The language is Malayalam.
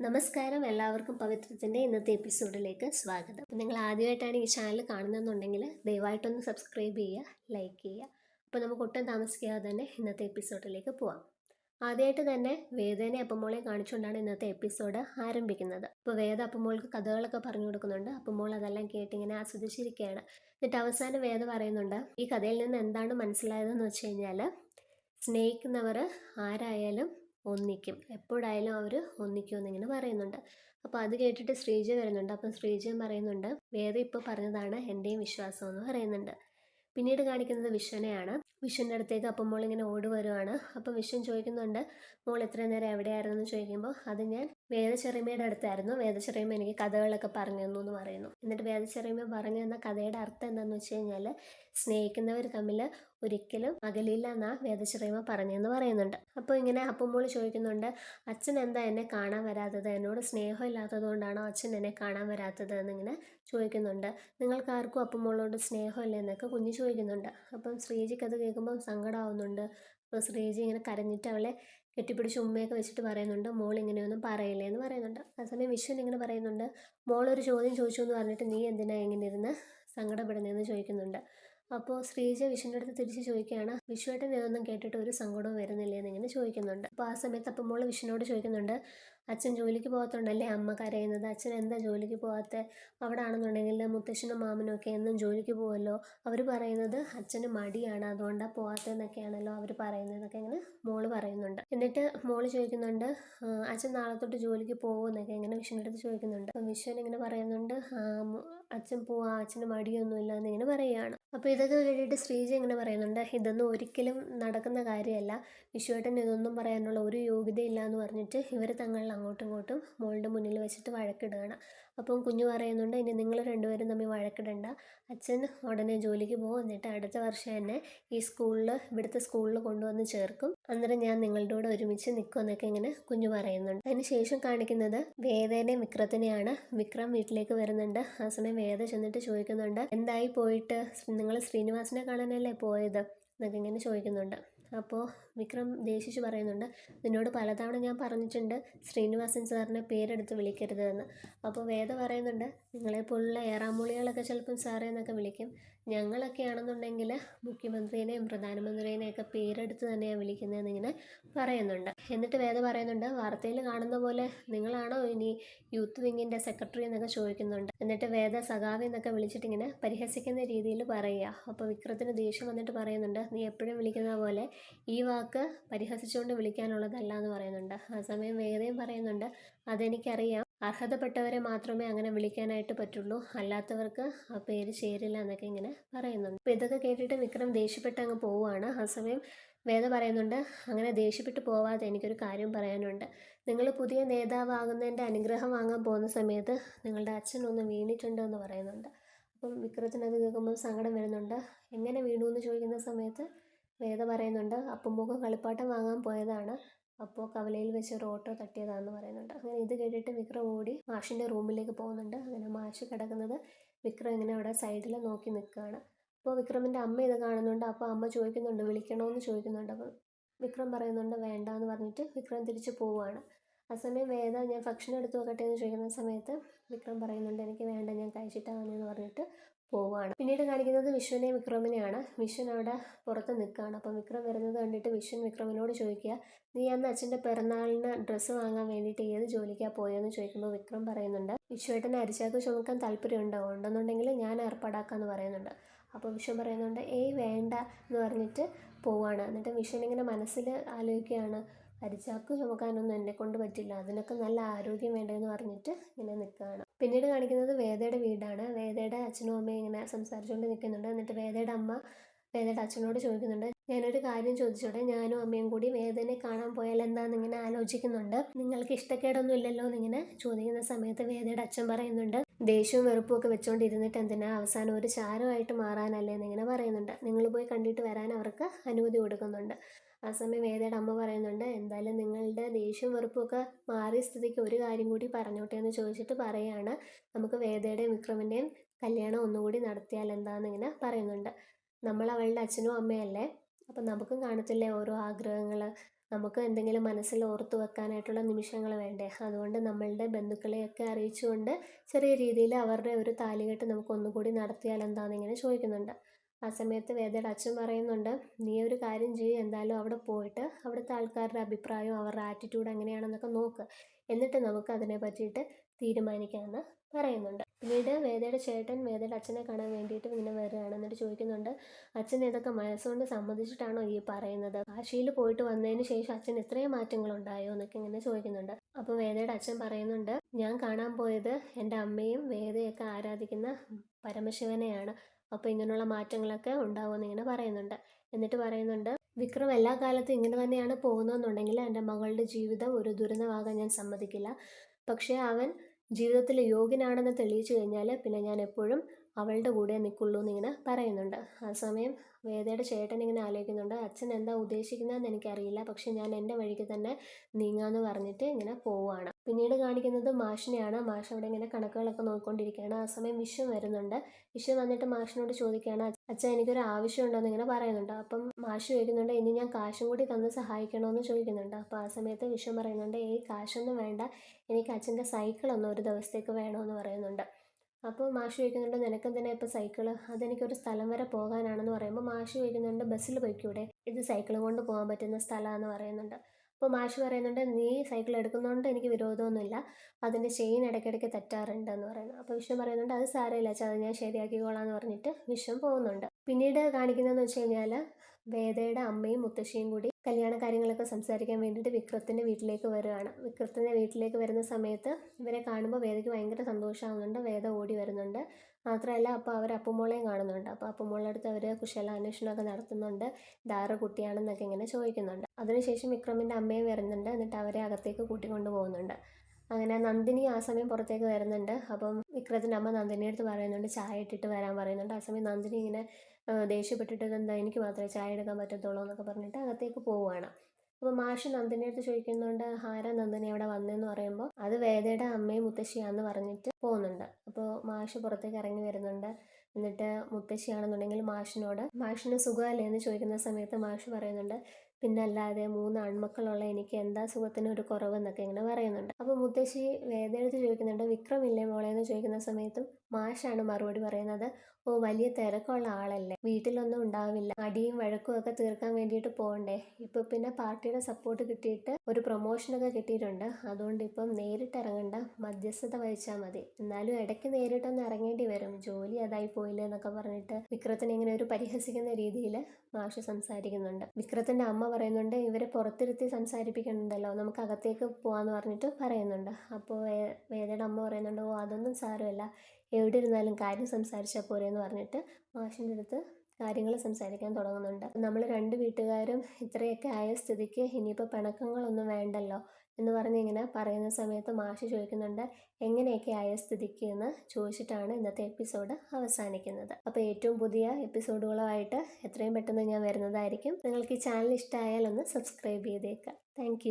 നമസ്കാരം. എല്ലാവർക്കും പവിത്രത്തിന്റെ ഇന്നത്തെ എപ്പിസോഡിലേക്ക് സ്വാഗതം. നിങ്ങൾ ആദ്യമായിട്ടാണ് ഈ ചാനൽ കാണുന്നതെന്നുണ്ടെങ്കിൽ ദയവായിട്ടൊന്ന് സബ്സ്ക്രൈബ് ചെയ്യുക ലൈക്ക് ചെയ്യുക. അപ്പോൾ നമുക്ക് ഒട്ടും താമസിക്കാതെ തന്നെ ഇന്നത്തെ എപ്പിസോഡിലേക്ക് പോവാം. ആദ്യമായിട്ട് തന്നെ വേദനെ അപ്പമോളെ കാണിച്ചുകൊണ്ടാണ് ഇന്നത്തെ എപ്പിസോഡ് ആരംഭിക്കുന്നത്. അപ്പോൾ വേദ അപ്പമോൾക്ക് കഥകളൊക്കെ പറഞ്ഞു കൊടുക്കുന്നുണ്ട്. അപ്പമോൾ അതെല്ലാം കേട്ടിങ്ങനെ ആസ്വദിച്ചിരിക്കുകയാണ്. എന്നിട്ട് അവസാനം വേദ പറയുന്നുണ്ട് ഈ കഥയിൽ നിന്ന് എന്താണ് മനസ്സിലായതെന്ന് വെച്ച് കഴിഞ്ഞാൽ സ്നേഹിക്കുന്നവർ ആരായാലും ഒന്നിക്കും. എപ്പോഴായാലും അവർ ഒന്നിക്കുമെന്നിങ്ങനെ പറയുന്നുണ്ട്. അപ്പോൾ അത് കേട്ടിട്ട് ശ്രീജ വരുന്നുണ്ട്. അപ്പം ശ്രീജയും പറയുന്നുണ്ട് വേറെ ഇപ്പോൾ പറഞ്ഞതാണ് എന്റെയും വിശ്വാസം എന്ന് പറയുന്നുണ്ട്. പിന്നീട് കാണിക്കുന്നത് വിശ്വനെയാണ്. വിശ്വന്റെ അടുത്തേക്ക് അപ്പം മോൾ ഇങ്ങനെ ഓടി വരുവാണ്. അപ്പം വിശ്വൻ ചോദിക്കുന്നുണ്ട് മോൾ എത്ര നേരം എവിടെയായിരുന്നു? എന്ന് ചോദിക്കുമ്പോൾ അത് ഞാൻ വേദചെറിയമ്മയുടെ അടുത്തായിരുന്നു. വേദചെറിയമ്മ എനിക്ക് കഥകളൊക്കെ പറഞ്ഞു തന്നു എന്ന് പറയുന്നു. എന്നിട്ട് വേദചെറിയമ്മ പറഞ്ഞു തന്ന കഥയുടെ അർത്ഥം എന്താണെന്ന് വെച്ച് കഴിഞ്ഞാൽ സ്നേഹിക്കുന്നവർ തമ്മിൽ ഒരിക്കലും അകലില്ല എന്നാ വേദചെറിയമ്മ പറഞ്ഞെന്ന് പറയുന്നുണ്ട്. അപ്പോൾ ഇങ്ങനെ അപ്പുമ്പോൾ ചോദിക്കുന്നുണ്ട് അച്ഛൻ എന്താ എന്നെ കാണാൻ വരാത്തത്? എന്നോട് സ്നേഹം ഇല്ലാത്തത് കൊണ്ടാണോ അച്ഛൻ എന്നെ കാണാൻ വരാത്തത്? എന്നിങ്ങനെ ചോദിക്കുന്നുണ്ട്. നിങ്ങൾക്ക് ആർക്കും അപ്പുമോളോട് സ്നേഹമില്ല എന്നൊക്കെ കുഞ്ഞ് ചോദിക്കുന്നുണ്ട്. അപ്പം ശ്രീജിക്ക് അത് കേൾക്കുമ്പോൾ സങ്കടമാവുന്നുണ്ട് അപ്പോൾ ശ്രീജി ഇങ്ങനെ കരഞ്ഞിട്ട് അവളെ കെട്ടിപ്പിടിച്ച് ഉമ്മയൊക്കെ വെച്ചിട്ട് പറയുന്നുണ്ട് മോൾ ഇങ്ങനെയൊന്നും പറയില്ലേ എന്ന് പറയുന്നുണ്ട്. അതേസമയം സമയം വിശ്വൻ ഇങ്ങനെ പറയുന്നുണ്ട് മോളൊരു ചോദ്യം ചോദിച്ചു എന്ന് പറഞ്ഞിട്ട് നീ എന്തിനാ ഇങ്ങനെ ഇരുന്ന് സങ്കടപ്പെടുന്നതെന്ന് ചോദിക്കുന്നുണ്ട്. അപ്പോൾ ശ്രീജ വിഷ്ണുവിന്റെ അടുത്ത് തിരിച്ച് ചോദിക്കുകയാണ് വിശ്വേട്ടൻ ഇതൊന്നും കേട്ടിട്ട് ഒരു സങ്കടവും വരുന്നില്ലേ എന്നിങ്ങനെ ചോദിക്കുന്നുണ്ട്. അപ്പോൾ ആ സമയത്ത് അപ്പം മോൾ വിഷ്ണുനോട് ചോദിക്കുന്നുണ്ട് അച്ഛൻ ജോലിക്ക് പോകാത്തതുകൊണ്ടല്ലേ അമ്മ കരയുന്നത്? അച്ഛൻ എന്താ ജോലിക്ക് പോകാത്ത? അവിടെ ആണെന്നുണ്ടെങ്കിൽ മുത്തശ്ശനും മാമനും ഒക്കെ എന്നും ജോലിക്ക് പോകുമല്ലോ അവർ പറയുന്നത് അച്ഛന് മടിയാണ് അതുകൊണ്ടാണ് പോകാത്തതെന്നൊക്കെയാണല്ലോ അവർ പറയുന്നതെന്നൊക്കെ ഇങ്ങനെ മോൾ പറയുന്നുണ്ട്. എന്നിട്ട് മോൾ ചോദിക്കുന്നുണ്ട് അച്ഛൻ നാളെ തൊട്ട് ജോലിക്ക് പോകുമെന്നൊക്കെ ഇങ്ങനെ വിഷ്ണുവിന്റെ അടുത്ത് ചോദിക്കുന്നുണ്ട്. അപ്പം ഇങ്ങനെ പറയുന്നുണ്ട് "ആ, മു- അച്ഛൻ പോവാ അച്ഛന് മടിയൊന്നുമില്ല എന്നിങ്ങനെ പറയുകയാണ് അപ്പോൾ ഇതൊക്കെ കേട്ടിട്ട് ശ്രീജ ഇങ്ങനെ പറയുന്നുണ്ട് ഇതൊന്നും ഒരിക്കലും നടക്കുന്ന കാര്യമല്ല. വിശ്വേട്ടൻ ഇതൊന്നും പറയാനുള്ള ഒരു യോഗ്യതയില്ല എന്ന് പറഞ്ഞിട്ട് ഇവർ തങ്ങളിൽ അങ്ങോട്ടും ഇങ്ങോട്ടും മോളുടെ മുന്നിൽ വെച്ചിട്ട് വഴക്കിടുകയാണ്. അപ്പം കുഞ്ഞു പറയുന്നുണ്ട് ഇനി നിങ്ങൾ രണ്ടുപേരും തമ്മിൽ വഴക്കിടണ്ട. അച്ഛൻ ഉടനെ ജോലിക്ക് പോകും. എന്നിട്ട് അടുത്ത വർഷം തന്നെ ഈ സ്കൂളിൽ ഇവിടുത്തെ സ്കൂളിൽ കൊണ്ടുവന്ന് ചേർക്കും. അന്നേരം ഞാൻ നിങ്ങളുടെ കൂടെ ഒരുമിച്ച് നിൽക്കും എന്നൊക്കെ ഇങ്ങനെ കുഞ്ഞു പറയുന്നുണ്ട്. അതിന് ശേഷം കാണിക്കുന്നത് വേദേനെയും വിക്രത്തിനെയാണ്. വിക്രം വീട്ടിലേക്ക് വരുന്നുണ്ട്. ആ സമയം വേദ ചെന്നിട്ട് ചോദിക്കുന്നുണ്ട് എന്തായി പോയിട്ട്? നിങ്ങൾ ശ്രീനിവാസിനെ കാണാനല്ലേ പോയത്? എന്നൊക്കെ ഇങ്ങനെ ചോദിക്കുന്നുണ്ട്. അപ്പോൾ വിക്രം ദേശിച്ച് പറയുന്നുണ്ട് നിന്നോട് പലതവണ ഞാൻ പറഞ്ഞിട്ടുണ്ട് ശ്രീനിവാസൻ സാറിനെ പേരെടുത്ത് വിളിക്കരുതെന്ന്. അപ്പോൾ വേദ പറയുന്നുണ്ട് നിങ്ങളെപ്പോലുള്ള ഏറാമൂളികളൊക്കെ ചിലപ്പം സാറേ എന്നൊക്കെ വിളിക്കും. ഞങ്ങളൊക്കെ ആണെന്നുണ്ടെങ്കിൽ മുഖ്യമന്ത്രിയെയും പ്രധാനമന്ത്രിയെയും ഒക്കെ പേരെടുത്ത് തന്നെയാണ് വിളിക്കുന്നതെന്ന് ഇങ്ങനെ പറയുന്നുണ്ട്. എന്നിട്ട് വേദ പറയുന്നുണ്ട് വാർത്തയിൽ കാണുന്ന പോലെ നിങ്ങളാണോ ഇനി യൂത്ത് വിങ്ങിന്റെ സെക്രട്ടറി എന്നൊക്കെ ചോദിക്കുന്നുണ്ട്. എന്നിട്ട് വേദ സഖാവി എന്നൊക്കെ വിളിച്ചിട്ട് ഇങ്ങനെ പരിഹസിക്കുന്ന രീതിയിൽ പറയുക. അപ്പോൾ വിക്രത്തിന് ദേഷ്യം വന്നിട്ട് പറയുന്നുണ്ട് നീ എപ്പോഴും വിളിക്കുന്ന പോലെ ഈ വാക്ക് പരിഹസിച്ചുകൊണ്ട് വിളിക്കാനുള്ളതല്ല എന്ന് പറയുന്നുണ്ട്. ആ സമയം വേദയും പറയുന്നുണ്ട് അതെനിക്കറിയാം. അർഹതപ്പെട്ടവരെ മാത്രമേ അങ്ങനെ വിളിക്കാനായിട്ട് പറ്റുള്ളൂ. അല്ലാത്തവർക്ക് ആ പേര് ചേരില്ല എന്നൊക്കെ ഇങ്ങനെ പറയുന്നുണ്ട്. അപ്പോൾ ഇതൊക്കെ കേട്ടിട്ട് വിക്രം ദേഷ്യപ്പെട്ട് അങ്ങ് പോവുകയാണ് ആ സമയം വേദ പറയുന്നുണ്ട് അങ്ങനെ ദേഷ്യപ്പെട്ട് പോവാതെ എനിക്കൊരു കാര്യം പറയാനുണ്ട്. നിങ്ങൾ പുതിയ നേതാവാകുന്നതിന്റെ അനുഗ്രഹം വാങ്ങാൻ പോകുന്ന സമയത്ത് നിങ്ങളുടെ അച്ഛൻ ഒന്ന് വീണിട്ടുണ്ട് എന്ന് പറയുന്നുണ്ട്. അപ്പം വിക്രത്തിന് അത് കേൾക്കുമ്പോൾ സങ്കടം വരുന്നുണ്ട്. എങ്ങനെ വീണു? എന്ന് ചോദിക്കുന്ന സമയത്ത് വേദ പറയുന്നുണ്ട് അപ്പം മുഖം കളിപ്പാട്ടം വാങ്ങാൻ പോയതാണ്. അപ്പോൾ കവലയിൽ വെച്ച് ഒരു ഓട്ടോ തട്ടിയതാണെന്ന് പറയുന്നുണ്ട്. അങ്ങനെ ഇത് കേട്ടിട്ട് വിക്രം ഓടി മാഷിന്റെ റൂമിലേക്ക് പോകുന്നുണ്ട്. അങ്ങനെ മാഷ് കിടക്കുന്നത് വിക്രം ഇങ്ങനെ അവിടെ സൈഡിൽ നോക്കി നിൽക്കുകയാണ്. അപ്പോൾ വിക്രമിന്റെ അമ്മ ഇത് കാണുന്നുണ്ട്. അപ്പോൾ അമ്മ ചോദിക്കുന്നുണ്ട് വിളിക്കണമെന്ന് ചോദിക്കുന്നുണ്ട്. അപ്പോൾ വിക്രം പറയുന്നുണ്ട് വേണ്ട എന്ന് പറഞ്ഞിട്ട് വിക്രം തിരിച്ച് പോവുകയാണ് ആ സമയം വേദ ഞാൻ ഭക്ഷണം എടുത്ത് നോക്കട്ടെ എന്ന് ചോദിക്കുന്ന സമയത്ത് വിക്രം പറയുന്നുണ്ട് എനിക്ക് വേണ്ട ഞാൻ കഴിച്ചിട്ടാണ് എന്ന് പറഞ്ഞിട്ട് പോവുകയാണ് പിന്നീട് കാണിക്കുന്നത് വിശ്വനെയും വിക്രമിനെയാണ്. വിശ്വൻ അവിടെ പുറത്ത് നിൽക്കുകയാണ്. അപ്പം വിക്രം വരുന്നത് കണ്ടിട്ട് വിശ്വൻ വിക്രമിനോട് ചോദിക്കുക നീ അന്ന് അച്ഛന്റെ പിറന്നാളിന് ഡ്രസ്സ് വാങ്ങാൻ വേണ്ടിയിട്ട് ഏത് ജോലിക്കാണ് പോയതെന്ന് ചോദിക്കുമ്പോൾ വിക്രം പറയുന്നുണ്ട് വിശ്വേട്ടനെ അരിച്ചാക്ക് ചുമക്കാൻ താല്പര്യമുണ്ടോ? ഉണ്ടെന്നുണ്ടെങ്കിൽ ഞാൻ ഏർപ്പാടാക്കാമെന്ന് പറയുന്നുണ്ട്. അപ്പോൾ വിശ്വൻ പറയുന്നുണ്ട് ഏയ് വേണ്ട എന്ന് പറഞ്ഞിട്ട് പോവാണ്. എന്നിട്ട് വിശ്വൻ ഇങ്ങനെ മനസ്സിൽ ആലോചിക്കുകയാണ് അരിച്ചാക്ക് ചുമക്കാനൊന്നും എന്നെ കൊണ്ട് പറ്റില്ല. അതിനൊക്കെ നല്ല ആരോഗ്യം വേണ്ടതെന്ന് പറഞ്ഞിട്ട് ഇങ്ങനെ നിൽക്കുകയാണ്. പിന്നീട് കാണിക്കുന്നത് വേദയുടെ വീടാണ്. വേദയുടെ അച്ഛനും അമ്മയും ഇങ്ങനെ സംസാരിച്ചുകൊണ്ട് നിൽക്കുന്നുണ്ട്. എന്നിട്ട് വേദയുടെ അമ്മ വേദയുടെ അച്ഛനോട് ചോദിക്കുന്നുണ്ട്. ഞാനൊരു കാര്യം ചോദിച്ചോട്ടെ? ഞാനും അമ്മയും കൂടി വേദനെ കാണാൻ പോയാൽ എന്താന്ന് ഇങ്ങനെ ആലോചിക്കുന്നുണ്ട്. നിങ്ങൾക്ക് ഇഷ്ടക്കേടൊന്നും ഇല്ലല്ലോ എന്നിങ്ങനെ ചോദിക്കുന്ന സമയത്ത് വേദയുടെ അച്ഛൻ പറയുന്നുണ്ട്. ദേഷ്യവും വെറുപ്പും ഒക്കെ വെച്ചുകൊണ്ടിരുന്നിട്ട് എന്തിനാ അവസാനം ഒരു ചാരമായിട്ട് മാറാനല്ലേ എന്നിങ്ങനെ പറയുന്നുണ്ട്. നിങ്ങൾ പോയി കണ്ടിട്ട് വരാൻ അവർക്ക് അനുമതി കൊടുക്കുന്നുണ്ട്. ആ സമയം വേദയുടെ അമ്മ പറയുന്നുണ്ട് എന്തായാലും നിങ്ങളുടെ ദേഷ്യവും വെറുപ്പുമൊക്കെ മാറിയ സ്ഥിതിക്ക് ഒരു കാര്യം കൂടി പറഞ്ഞോട്ടെ എന്ന് ചോദിച്ചിട്ട് പറയാണ്. നമുക്ക് വേദയുടെയും വിക്രമിന്റെയും കല്യാണം ഒന്നുകൂടി നടത്തിയാൽ എന്താണെന്ന് ഇങ്ങനെ പറയുന്നുണ്ട്. നമ്മൾ അവളുടെ അച്ഛനും അമ്മയല്ലേ അപ്പം നമുക്കും കാണത്തില്ലേ ഓരോ ആഗ്രഹങ്ങൾ നമുക്ക് എന്തെങ്കിലും മനസ്സിൽ ഓർത്തു വെക്കാനായിട്ടുള്ള നിമിഷങ്ങൾ വേണ്ടേ? അതുകൊണ്ട് നമ്മളുടെ ബന്ധുക്കളെയൊക്കെ അറിയിച്ചുകൊണ്ട് ചെറിയ രീതിയിൽ അവരുടെ ഒരു താലികെട്ട് നമുക്ക് ഒന്നുകൂടി നടത്തിയാൽ എന്താണെന്ന് ഇങ്ങനെ ചോദിക്കുന്നുണ്ട്. ആ സമയത്ത് വേദയുടെ അച്ഛൻ പറയുന്നുണ്ട് നീ ഒരു കാര്യം ചെയ്യും എന്തായാലും അവിടെ പോയിട്ട് അവിടുത്തെ ആൾക്കാരുടെ അഭിപ്രായവും അവരുടെ ആറ്റിറ്റ്യൂഡ് എങ്ങനെയാണെന്നൊക്കെ നോക്ക്. എന്നിട്ട് നമുക്ക് അതിനെ പറ്റിയിട്ട് തീരുമാനിക്കാമെന്ന് പറയുന്നുണ്ട്. പിന്നീട് വേദയുടെ ചേട്ടൻ വേദയുടെ അച്ഛനെ കാണാൻ വേണ്ടിയിട്ട് ഇങ്ങനെ വരികയാണ്. എന്നിട്ട് ചോദിക്കുന്നുണ്ട് അച്ഛൻ ഇതൊക്കെ മനസ്സുകൊണ്ട് സമ്മതിച്ചിട്ടാണോ ഈ പറയുന്നത്? കാശിയിൽ പോയിട്ട് വന്നതിന് ശേഷം അച്ഛൻ ഇത്രയും മാറ്റങ്ങൾ ഉണ്ടായോ എന്നൊക്കെ ഇങ്ങനെ ചോദിക്കുന്നുണ്ട്. അപ്പോൾ വേദയുടെ അച്ഛൻ പറയുന്നുണ്ട് ഞാൻ കാണാൻ പോയത് എന്റെ അമ്മയും വേദയൊക്കെ ആരാധിക്കുന്ന പരമശിവനെയാണ്. അപ്പോൾ ഇങ്ങനെയുള്ള മാറ്റങ്ങളൊക്കെ ഉണ്ടാവുമെന്ന് ഇങ്ങനെ പറയുന്നുണ്ട്. എന്നിട്ട് പറയുന്നുണ്ട് വിക്രം എല്ലാ കാലത്തും ഇങ്ങനെ തന്നെയാണ് പോകുന്നതെന്നുണ്ടെങ്കിൽ എന്റെ മകളുടെ ജീവിതം ഒരു ദുരന്തമാകാൻ ഞാൻ സമ്മതിക്കില്ല. പക്ഷേ അവൻ ജീവിതത്തിൽ യോഗ്യനാണെന്ന് തെളിയിച്ചു കഴിഞ്ഞാൽ പിന്നെ ഞാൻ എപ്പോഴും അവളുടെ കൂടെ നിൽക്കുള്ളൂ എന്നിങ്ങനെ പറയുന്നുണ്ട്. ആ സമയം വേദയുടെ ചേട്ടൻ ഇങ്ങനെ ആലോചിക്കുന്നുണ്ട്. അച്ഛൻ എന്താ ഉദ്ദേശിക്കുന്നതെന്ന് എനിക്കറിയില്ല. പക്ഷെ ഞാൻ എന്റെ വഴിക്ക് തന്നെ നീങ്ങാമെന്ന് പറഞ്ഞിട്ട് ഇങ്ങനെ പോവുകയാണ് പിന്നീട് കാണിക്കുന്നത് മാഷിനെയാണ്. മാഷ് അവിടെ ഇങ്ങനെ കണക്കുകളൊക്കെ നോക്കിക്കൊണ്ടിരിക്കുകയാണ്. ആ സമയം വിശ്വം വരുന്നുണ്ട്. വിശ്വം വന്നിട്ട് മാഷിനോട് ചോദിക്കുകയാണ് അച്ഛൻ എനിക്കൊരു ആവശ്യമുണ്ടെന്ന് ഇങ്ങനെ പറയുന്നുണ്ട്. അപ്പം മാഷ് ചോദിക്കുന്നുണ്ട് ഇനി ഞാൻ കാശും കൂടി തന്ന് സഹായിക്കണമെന്ന് ചോദിക്കുന്നുണ്ട്. അപ്പോൾ ആ സമയത്ത് വിശ്വം പറയുന്നുണ്ട് ഈ കാശൊന്നും വേണ്ട. എനിക്ക് അച്ഛന്റെ സൈക്കിളൊന്നും ഒരു ദിവസത്തേക്ക് വേണമെന്ന് പറയുന്നുണ്ട്. അപ്പോൾ മാഷ് ചോദിക്കുന്നുണ്ട് നിനക്കെന്തിനാ ഇപ്പോൾ സൈക്കിൾ? അതെനിക്കൊരു സ്ഥലം വരെ പോകാനാണെന്ന് പറയുമ്പോൾ മാഷ് ചോദിക്കുന്നുണ്ട് ബസ്സിൽ പോയിക്കൂടെ? ഇത് സൈക്കിളും കൊണ്ട് പോകാൻ പറ്റുന്ന സ്ഥലമാണെന്ന് പറയുന്നുണ്ട്. അപ്പോൾ മാഷ് പറയുന്നുണ്ട് നീ സൈക്കിൾ എടുക്കുന്നതുകൊണ്ട് എനിക്ക് വിരോധമൊന്നുമില്ല. അതിന്റെ ചെയിൻ ഇടയ്ക്കിടയ്ക്ക് തെറ്റാറുണ്ട് എന്ന് പറയുന്നു. അപ്പോൾ വിഷ്ണു പറയുന്നുണ്ട് അത് സാരമില്ല അത് ഞാൻ ശരിയാക്കിക്കോളാം എന്ന് പറഞ്ഞിട്ട് വിഷ്ണു പോകുന്നുണ്ട്. പിന്നീട് കാണിക്കുന്നതെന്ന് വെച്ച് കഴിഞ്ഞാൽ വേദയുടെ അമ്മയും മുത്തശ്ശിയും കൂടി കല്യാണ കാര്യങ്ങളൊക്കെ സംസാരിക്കാൻ വേണ്ടിയിട്ട് വിക്രത്തിന്റെ വീട്ടിലേക്ക് വരുവാണ് വിക്രത്തിന്റെ വീട്ടിലേക്ക് വരുന്ന സമയത്ത് ഇവരെ കാണുമ്പോൾ വേദയ്ക്ക് ഭയങ്കര സന്തോഷമാകുന്നുണ്ട് വേദ ഓടി വരുന്നുണ്ട്. മാത്രമല്ല അപ്പോൾ അവർ അപ്പുമോളെയും കാണുന്നുണ്ട്. അപ്പോൾ അപ്പുമോളുടെ അടുത്ത് അവർ കുശലാന്വേഷണമൊക്കെ നടത്തുന്നുണ്ട്. ഇതാറ് കുട്ടിയാണെന്നൊക്കെ ഇങ്ങനെ ചോദിക്കുന്നുണ്ട്. അതിനുശേഷം വിക്രമിന്റെ അമ്മയും വരുന്നുണ്ട്. എന്നിട്ട് അവരെ അകത്തേക്ക് കൂട്ടിക്കൊണ്ടു പോകുന്നുണ്ട്. അങ്ങനെ നന്ദിനി ആ സമയം പുറത്തേക്ക് വരുന്നുണ്ട്. അപ്പം വിക്രത്തിന്റെ അമ്മ നന്ദിനിയുടെ അടുത്ത് പറയുന്നുണ്ട് ചായ ഇട്ടിട്ട് വരാൻ പറയുന്നുണ്ട്. ആ സമയം നന്ദിനി ഇങ്ങനെ ദേഷ്യപ്പെട്ടിട്ട് എന്താ എനിക്ക് മാത്രമേ ചായ എടുക്കാൻ പറ്റത്തുള്ളൂ എന്നൊക്കെ പറഞ്ഞിട്ട് അകത്തേക്ക് പോവുകയാണ്. അപ്പോൾ മാഷ് നന്ദിനിയുടെ അടുത്ത് ചോദിക്കുന്നുണ്ട് ഹാര നന്ദിനി അവിടെ വന്നെന്ന് പറയുമ്പോൾ അത് വേദയുടെ അമ്മയും മുത്തശ്ശിയാന്ന് പറഞ്ഞിട്ട് പോകുന്നുണ്ട് അപ്പോൾ മാഷ് പുറത്തേക്ക് ഇറങ്ങി വരുന്നുണ്ട്. എന്നിട്ട് മുത്തശ്ശിയാണെന്നുണ്ടെങ്കിൽ മാഷിനോട് മാഷിന് സുഖമല്ലേ? എന്ന് ചോദിക്കുന്ന സമയത്ത് മാഷ് പറയുന്നുണ്ട് പിന്നെ അല്ലാതെ മൂന്ന് ആൺമക്കളുള്ള എനിക്ക് എന്താ സുഖത്തിന് ഒരു കുറവെന്നൊക്കെ ഇങ്ങനെ പറയുന്നുണ്ട്. അപ്പോൾ മുത്തശ്ശി വേദയെടുത്ത് ചോദിക്കുന്നുണ്ട് വിക്രം ഇല്ലേ മോളെ? എന്ന് ചോദിക്കുന്ന സമയത്തും മാഷാണ് മറുപടി പറയുന്നത് ഓ വലിയ തിരക്കുള്ള ആളല്ലേ വീട്ടിലൊന്നും ഉണ്ടാവില്ല അടിയും വഴക്കും ഒക്കെ തീർക്കാൻ വേണ്ടിയിട്ട് പോകണ്ടേ? ഇപ്പൊ പിന്നെ പാർട്ടിയുടെ സപ്പോർട്ട് കിട്ടിയിട്ട് ഒരു പ്രൊമോഷനൊക്കെ കിട്ടിയിട്ടുണ്ട്. അതുകൊണ്ട് ഇപ്പം നേരിട്ട് ഇറങ്ങണ്ട മധ്യസ്ഥത വഹിച്ചാൽ മതി. എന്നാലും ഇടയ്ക്ക് നേരിട്ടൊന്ന് ഇറങ്ങേണ്ടി വരും. ജോലി അതായി പോയില്ലേ എന്നൊക്കെ പറഞ്ഞിട്ട് വിക്രത്തിനെ ഇങ്ങനെ ഒരു പരിഹസിക്കുന്ന രീതിയിൽ മാഷ് സംസാരിക്കുന്നുണ്ട്. വിക്രത്തിന്റെ അമ്മ പറയുന്നുണ്ട്. ഇവരെ പുറത്തിരുത്തി സംസാരിപ്പിക്കുന്നുണ്ടല്ലോ നമുക്ക് അകത്തേക്ക് പോകാമെന്ന് പറഞ്ഞിട്ട് പറയുന്നുണ്ട്. അപ്പോൾ വേദയുടെ അമ്മ പറയുന്നുണ്ട് ഓ അതൊന്നും സാരമല്ല. എവിടെ ഇരുന്നാലും കാര്യം സംസാരിച്ചാൽ പോരെയെന്ന് പറഞ്ഞിട്ട് മാഷിന്റെ അടുത്ത് കാര്യങ്ങൾ സംസാരിക്കാൻ തുടങ്ങുന്നുണ്ട്. നമ്മൾ രണ്ട് വീട്ടുകാരും ഇത്രയൊക്കെ ആയ സ്ഥിതിക്ക് ഇനിയിപ്പോൾ പിണക്കങ്ങളൊന്നും വേണ്ടല്ലോ എന്ന് പറഞ്ഞ് ഇങ്ങനെ പറയുന്ന സമയത്ത് മാഷി ചോദിക്കുന്നുണ്ട് എങ്ങനെയൊക്കെ ആയ സ്ഥിതിക്ക് എന്ന്? ചോദിച്ചിട്ടാണ് ഇന്നത്തെ എപ്പിസോഡ് അവസാനിക്കുന്നത്. അപ്പോൾ ഏറ്റവും പുതിയ എപ്പിസോഡുകളുമായിട്ട് എത്രയും പെട്ടെന്ന് ഞാൻ വരുന്നതായിരിക്കും. നിങ്ങൾക്ക് ഈ ചാനൽ ഇഷ്ടമായാൽ ഒന്ന് സബ്സ്ക്രൈബ് ചെയ്തേക്കാം താങ്ക്